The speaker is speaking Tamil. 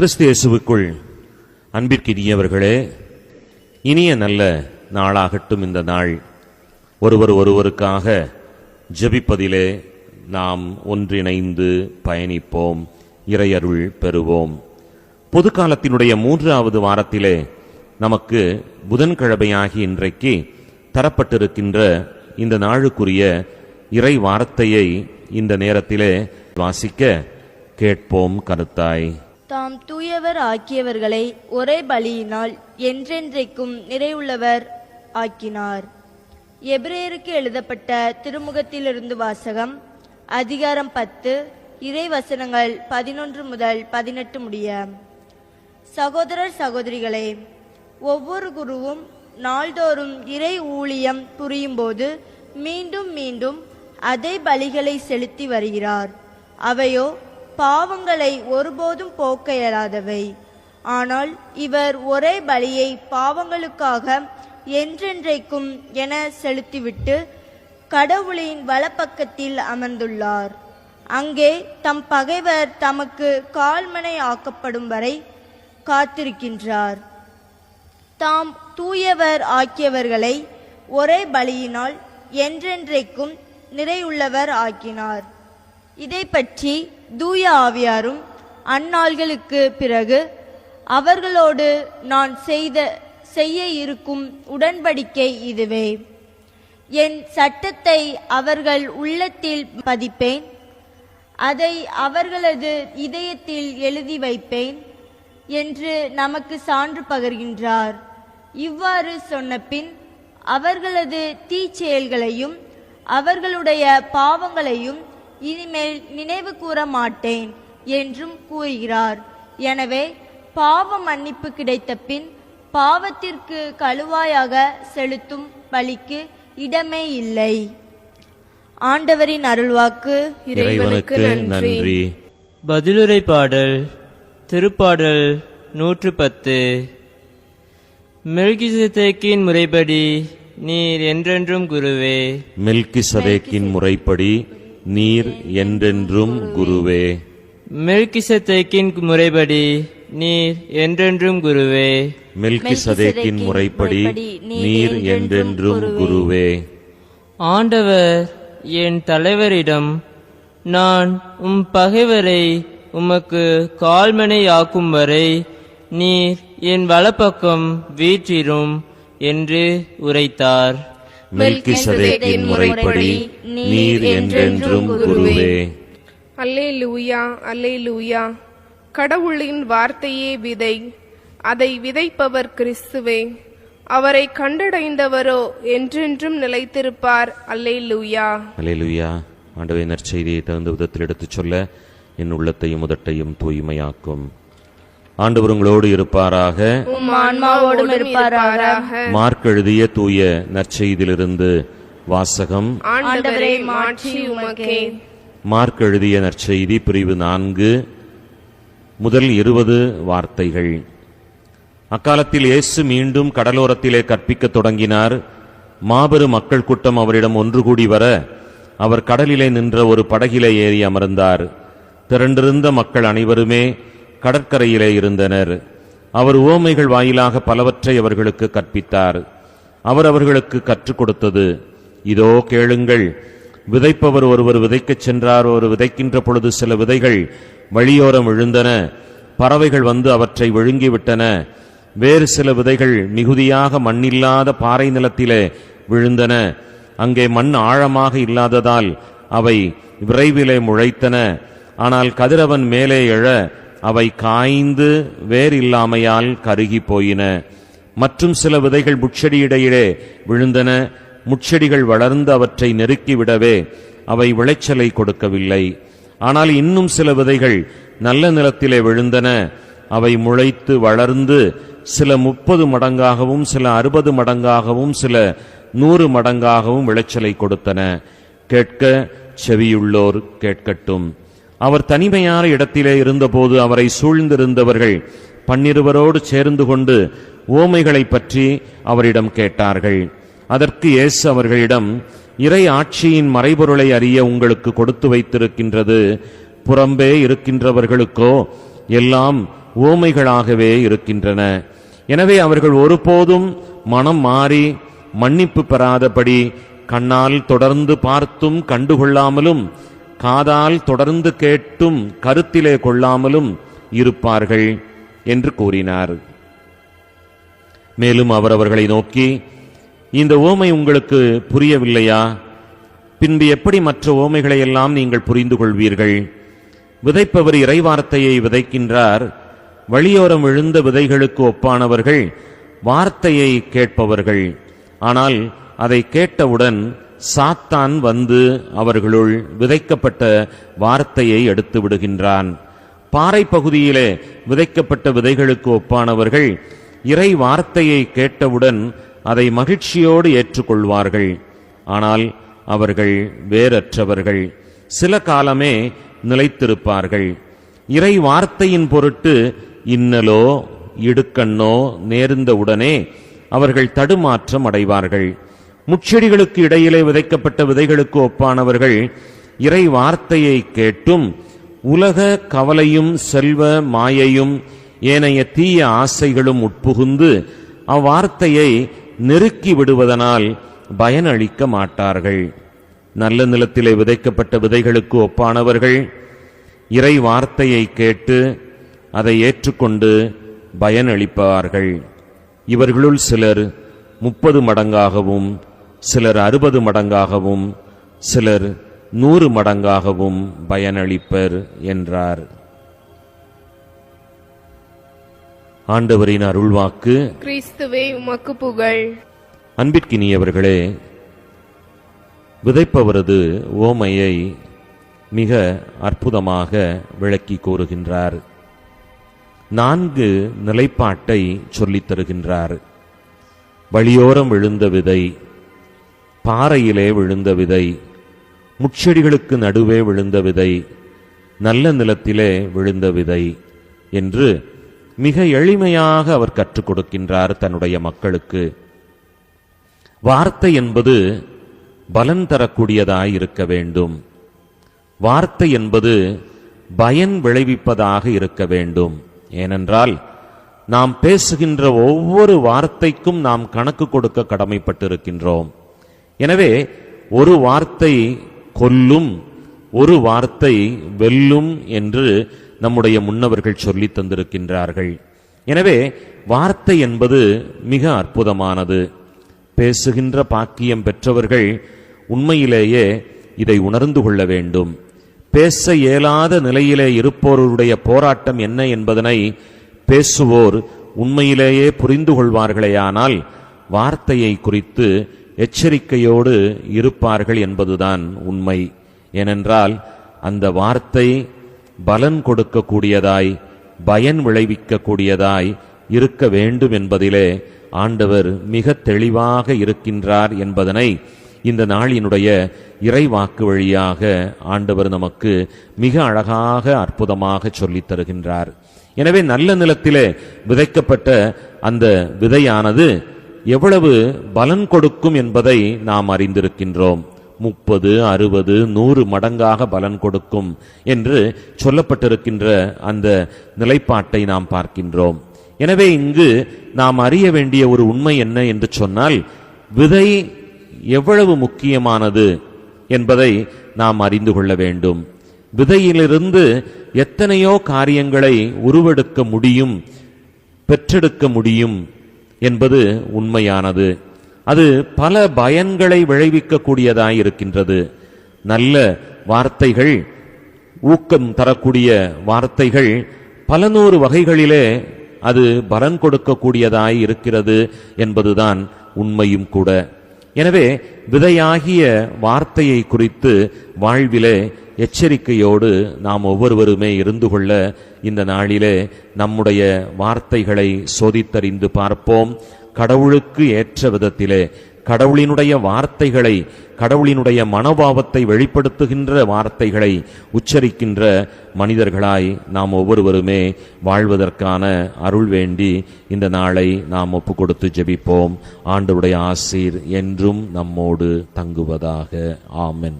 கிறிஸ்தியேசுவுக்குள் அன்பிற்கினியவர்களே இனிய நல்ல நாளாகட்டும் இந்த நாள். ஒருவர் ஒருவருக்காக ஜெபிப்பதிலே நாம் ஒன்றிணைந்து பயணிப்போம் இறையருள் பெறுவோம். பொது காலத்தினுடைய மூன்றாவது வாரத்திலே நமக்கு புதன்கிழமையாகி இன்றைக்கு தரப்பட்டிருக்கின்ற இந்த நாளுக்குரிய இறை வார்த்தையை இந்த நேரத்திலே வாசிக்க கேட்போம் கருத்தாய். தாம் தூயவர் ஆக்கியவர்களை ஒரே பலியினால் என்றென்றைக்கும் நிறைவுள்ளவர் ஆக்கினார். எபிரேயருக்கு எழுதப்பட்ட திருமுகத்திலிருந்து வாசகம் அதிகாரம் பத்து இறை வசனங்கள் பதினொன்று முதல் பதினெட்டு முடிய. சகோதரர் சகோதரிகளே ஒவ்வொரு குருவும் நாள்தோறும் இறை ஊழியம் புரியும்போது மீண்டும் மீண்டும் அதே பலிகளை செலுத்தி வருகிறார். அவையோ பாவங்களை ஒருபோதும் போக்க இயலாதவை ஆனால் இவர் ஒரே பலியை பாவங்களுக்காக என்றென்றைக்கும் என செலுத்திவிட்டு கடவுளின் வலப்பக்கத்தில் அமர்ந்துள்ளார். அங்கே தம் பகைவர் தமக்கு கால்மனை ஆக்கப்படும் வரை காத்திருக்கின்றார். தாம் தூயவர் ஆக்கியவர்களை ஒரே பலியினால் என்றென்றைக்கும் நிறையுள்ளவர் ஆக்கினார். இதை பற்றி தூய ஆவியாரும் அந்நாள்களுக்கு பிறகு அவர்களோடு நான் செய்த செய்ய இருக்கும் உடன்படிக்கை இதுவே. என் சட்டத்தை அவர்கள் உள்ளத்தில் பதிப்பேன். அதை அவர்களது இதயத்தில் எழுதி வைப்பேன் என்று நமக்கு சான்று பகர்கின்றார். இவ்வாறு சொன்னபின் அவர்களது தீச்செயல்களையும் அவர்களுடைய பாவங்களையும் இனிமேல் நினைவு கூற மாட்டேன் என்றும் கூறுகிறார். எனவே பாவ மன்னிப்பு கிடைத்த பின் பாவத்திற்கு கழுவாயாக செலுத்தும் பலிக்கு இடமே இல்லை. ஆண்டவரின் அருள்வாக்கு இறைவனுக்கு நன்றி. பதிலுரை பாடல் திருப்பாடல் நூற்று பத்து மெல்கிசதேக்கின் முறைப்படி நீர் என்றென்றும் குருவே. மெல்கிசதேக்கின் முறைப்படி நீர் என்றென்றும் குருவே. மெல்கிசதேக்கின் முறைப்படி நீர் என்றென்றும் குருவே. மெல்கிசதேக்கின் முறைப்படி நீர் என்றென்றும் குருவே. ஆண்டவர் என் தலைவரிடம் நான் உம் பகைவரை உமக்கு கால்மனை ஆக்கும் வரை நீர் என் வலப்பக்கம் வீற்றிரும் என்று உரைத்தார். மெல்கிசதேக்கின் முறைப்படி நீர் என்றென்றும் குருவே அல்லே லூயா அல்லே லூயா கடவுளின் வார்த்தையே விதை. அதை விதைப்பவர் கிறிஸ்துவே. அவரை கண்டடைந்தவரோ என்றென்றும் நிலைத்திருப்பார். அல்லே லூயா அலேலுயா ஆண்டவை நற்செய்தியை தகுந்த விதத்தில் எடுத்துச் சொல்ல என் உள்ளத்தையும் உதட்டையும் தூய்மையாக்கும். ஆண்டவர் உங்களோடு இருப்பாராக. மார்க் எழுதிய தூய நற்செய்தியிலிருந்து வாசகம். மார்க் எழுதிய நற்செய்தி பிரிவு நான்கு முதல் இருபது வார்த்தைகள். அக்காலத்தில் இயேசு மீண்டும் கடலோரத்திலே கற்பிக்கத் தொடங்கினார். மாபெரும் மக்கள் கூட்டம் அவரிடம் ஒன்று கூடி வர அவர் கடலிலே நின்ற ஒரு படகிலே ஏறி அமர்ந்தார். திரண்டிருந்த மக்கள் அனைவருமே கடற்கரையிலே இருந்தனர். அவர் உவமைகள் வாயிலாக பலவற்றை அவர்களுக்கு கற்பித்தார். அவர் அவர்களுக்கு கற்றுக் கொடுத்தது இதோ கேளுங்கள் விதைப்பவர் ஒருவர் விதைக்கச் சென்றார் ஒரு விதைக்கின்ற பொழுது சில விதைகள் வழியோரம் விழுந்தன. பறவைகள் வந்து அவற்றை விழுங்கிவிட்டன. வேறு சில விதைகள் மிகுதியாக மண்ணில்லாத பாறை நிலத்திலே விழுந்தன. அங்கே மண் ஆழமாக இல்லாததால் அவை விரைவிலே முளைத்தன. ஆனால் கதிரவன் மேலே எழ அவை காய்ந்து வேர் இல்லாமையால் கருகி போயின. மற்றும் சில விதைகள் முட்செடியிடையிலே விழுந்தன. முட்செடிகள் வளர்ந்து அவற்றை நெருக்கிவிடவே அவை விளைச்சலை கொடுக்கவில்லை. ஆனால் இன்னும் சில விதைகள் நல்ல நிலத்திலே விழுந்தன. அவை முளைத்து வளர்ந்து சில முப்பது மடங்காகவும் சில அறுபது மடங்காகவும் சில நூறு மடங்காகவும் விளைச்சலை கொடுத்தன. கேட்க செவியுள்ளோர் கேட்கட்டும். அவர் தனிமையான இடத்திலே இருந்தபோது அவரை சூழ்ந்திருந்தவர்கள் பன்னிருவரோடு சேர்ந்து கொண்டு ஓமைகளைப் பற்றி அவரிடம் கேட்டார்கள். அதற்கு இயேசு அவர்களிடம் இறை ஆட்சியின் மறைபொருளை அறிய உங்களுக்கு கொடுத்து வைத்திருக்கின்றது. புறம்பே இருக்கின்றவர்களுக்கோ எல்லாம் ஓமைகளாகவே இருக்கின்றன. எனவே அவர்கள் ஒருபோதும் மனம் மாறி மன்னிப்பு பெறாதபடி கண்ணால் தொடர்ந்து பார்த்தும் கண்டுகொள்ளாமலும் காதால் தொடர்ந்து கேட்டும் கருத்திலே கொள்ளாமலும் இருப்பார்கள் என்று கூறினார். மேலும் அவர் அவர்களை நோக்கி இந்த ஓமை உங்களுக்கு புரியவில்லையா? பின்பு எப்படி மற்ற ஓமைகளை எல்லாம் நீங்கள் புரிந்து கொள்வீர்கள்? விதைப்பவர் இறைவார்த்தையை விதைக்கின்றார் வழியோரம் விழுந்த விதைகளுக்கு ஒப்பானவர்கள் வார்த்தையை கேட்பவர்கள். ஆனால் அதை கேட்டவுடன் சாத்தான் வந்து அவர்களுள் விதைக்கப்பட்ட வார்த்தையை எடுத்து விடுகின்றான். பாறை பகுதியிலே விதைக்கப்பட்ட விதைகளுக்கு ஒப்பானவர்கள் இறை வார்த்தையை கேட்டவுடன் அதை மகிழ்ச்சியோடு ஏற்றுக்கொள்வார்கள். ஆனால் அவர்கள் வேறற்றவர்கள். சில காலமே நிலைத்திருப்பார்கள். இறை வார்த்தையின் பொருட்டு இன்னலோ இடுக்கண்ணோ நேர்ந்தவுடனே அவர்கள் தடுமாற்றம் அடைவார்கள். முச்செடிகளுக்கு இடையிலே விதைக்கப்பட்ட விதைகளுக்கு ஒப்பானவர்கள் இறை வார்த்தையை கேட்டும் உலக கவலையும் செல்வ மாயையும் ஏனைய தீய ஆசைகளும் உட்புகுந்து அவ்வார்த்தையை நெருக்கி விடுவதனால் பயனளிக்க மாட்டார்கள். நல்ல நிலத்திலே விதைக்கப்பட்ட விதைகளுக்கு ஒப்பானவர்கள் இறை வார்த்தையை கேட்டு அதை ஏற்றுக்கொண்டு பயனளிப்பார்கள். இவர்களுள் சிலர் முப்பது மடங்காகவும் சிலர் அறுபது மடங்காகவும் சிலர் நூறு மடங்காகவும் பயனளிப்பர் என்றார். ஆண்டவரின் அருள்வாக்கு கிறிஸ்துவே உமக்கு புகழ். அன்பிற்கினியவர்களே விதைப்பவரது ஓமையை மிக அற்புதமாக விளக்கி கூறுகின்றார். நான்கு நிலைப்பாட்டை சொல்லித் தருகின்றார். வழியோரம் விழுந்த விதை பாறையிலே விழுந்த விதை முட்செடிகளுக்கு நடுவே விழுந்த விதை நல்ல நிலத்திலே விழுந்த விதை என்று மிக எளிமையாக அவர் கற்றுக் கொடுக்கின்றார் தன்னுடைய மக்களுக்கு. வார்த்தை என்பது பலன் தரக்கூடியதாய் இருக்க வேண்டும். வார்த்தை என்பது பயன் விளைவிப்பதாக இருக்க வேண்டும். ஏனென்றால் நாம் பேசுகின்ற ஒவ்வொரு வார்த்தைக்கும் நாம் கணக்கு கொடுக்க கடமைப்பட்டிருக்கின்றோம். எனவே ஒரு வார்த்தை கொல்லும் ஒரு வார்த்தை வெல்லும் என்று நம்முடைய முன்னவர்கள் சொல்லி தந்திருக்கின்றார்கள். எனவே வார்த்தை என்பது மிக அற்புதமானது. பேசுகின்ற பாக்கியம் பெற்றவர்கள் உண்மையிலேயே இதை உணர்ந்து கொள்ள வேண்டும். பேச இயலாத நிலையிலே இருப்போருடைய போராட்டம் என்ன என்பதனை பேசுவோர் உண்மையிலேயே புரிந்து கொள்வார்களேயானால் வார்த்தையை குறித்து எச்சரிக்கையோடு இருப்பார்கள் என்பதுதான் உண்மை. ஏனென்றால் அந்த வார்த்தை பலன் கொடுக்கக்கூடியதாய் பயன் விளைவிக்கக்கூடியதாய் இருக்க வேண்டும் என்பதிலே ஆண்டவர் மிக தெளிவாக இருக்கின்றார் என்பதனை இந்த நாளினுடைய இறைவாக்கு வழியாக ஆண்டவர் நமக்கு மிக அழகாக அற்புதமாக சொல்லித் தருகின்றார். எனவே நல்ல நிலத்திலே விதைக்கப்பட்ட அந்த விதையானது எவ்வளவு பலன் கொடுக்கும் என்பதை நாம் அறிந்திருக்கின்றோம். முப்பது அறுபது நூறு மடங்காக பலன் கொடுக்கும் என்று சொல்லப்பட்டிருக்கின்ற அந்த நிலைப்பாட்டை நாம் பார்க்கின்றோம். எனவே இங்கு நாம் அறிய வேண்டிய ஒரு உண்மை என்ன என்று சொன்னால் விதை எவ்வளவு முக்கியமானது என்பதை நாம் அறிந்து கொள்ள வேண்டும். விதையிலிருந்து எத்தனையோ காரியங்களை உருவெடுக்க முடியும் பெற்றெடுக்க முடியும் என்பது உண்மையானது. அது பல பயன்களை விளைவிக்கக்கூடியதாய் இருக்கின்றது. நல்ல வார்த்தைகள் ஊக்கம் தரக்கூடிய வார்த்தைகள் பல நூறு வகைகளிலே அது பலன் கொடுக்கக்கூடியதாய் இருக்கிறது என்பதுதான் உண்மையும் கூட. எனவே விதையாகிய வார்த்தையை குறித்து வாழ்விலே எச்சரிக்கையோடு நாம் ஒவ்வொருவருமே இருந்து கொள்ள இந்த நாளிலே நம்முடைய வார்த்தைகளை சோதித்தறிந்து பார்ப்போம். கடவுளுக்கு ஏற்ற விதத்திலே கடவுளினுடைய வார்த்தைகளை கடவுளினுடைய மனோபாவத்தை வெளிப்படுத்துகின்ற வார்த்தைகளை உச்சரிக்கின்ற மனிதர்களாய் நாம் ஒவ்வொருவருமே வாழ்வதற்கான அருள் வேண்டி இந்த நாளை நாம் ஒப்பு கொடுத்து ஜெபிப்போம். ஆண்டவுடைய ஆசீர் என்றும் நம்மோடு தங்குவதாக. ஆமென்.